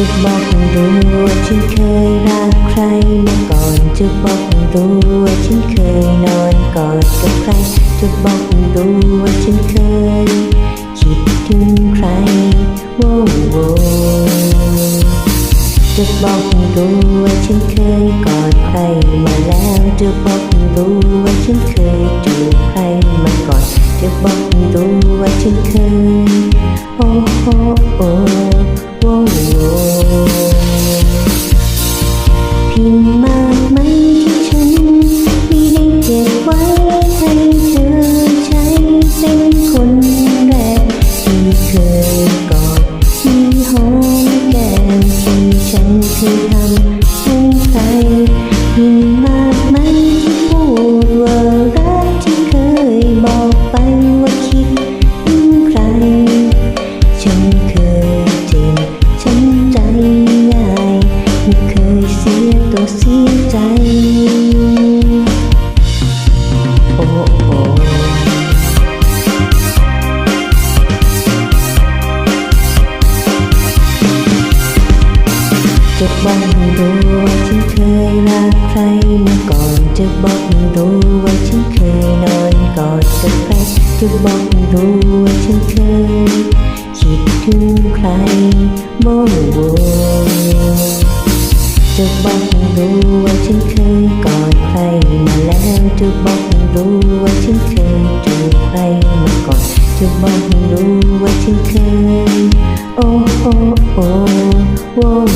จะบอกให้รู้ว่าฉันเคยรักใครมาก่อน จะบอกให้รู้ว่าฉันเคยนอนกอดกับใคร จะบอกให้รู้ว่าฉันเคย คิดถึงใครโว้โวจะบอกให้รู้ว่าฉันเคยกอดใครมาแล้ว จะบอกให้รู้ว่าฉันเคยจูบใครมาก่อน จะบอกให้รู้ว่าฉันเคย โอ้โอ้ พิมพ์มากไหมที่ฉันไม่ได้เก็บไว้ให้เธอใช้เป็นคนแรกที่เคยกอดที่หอมแก้มที่ฉันเคยทำ จะบอกให้รู้ว่าฉันเคยรักใครมาก่อน จะบอกให้รู้ว่าฉันเคยนอนกอดกับใคร จะบอกให้รู้ว่าฉันเคย คิดถึงใครโมโ chưa mong đủ ở trên khơi trừ tay mà còn chưa mong đủ ở trên khơi, ô oh oh oh ô.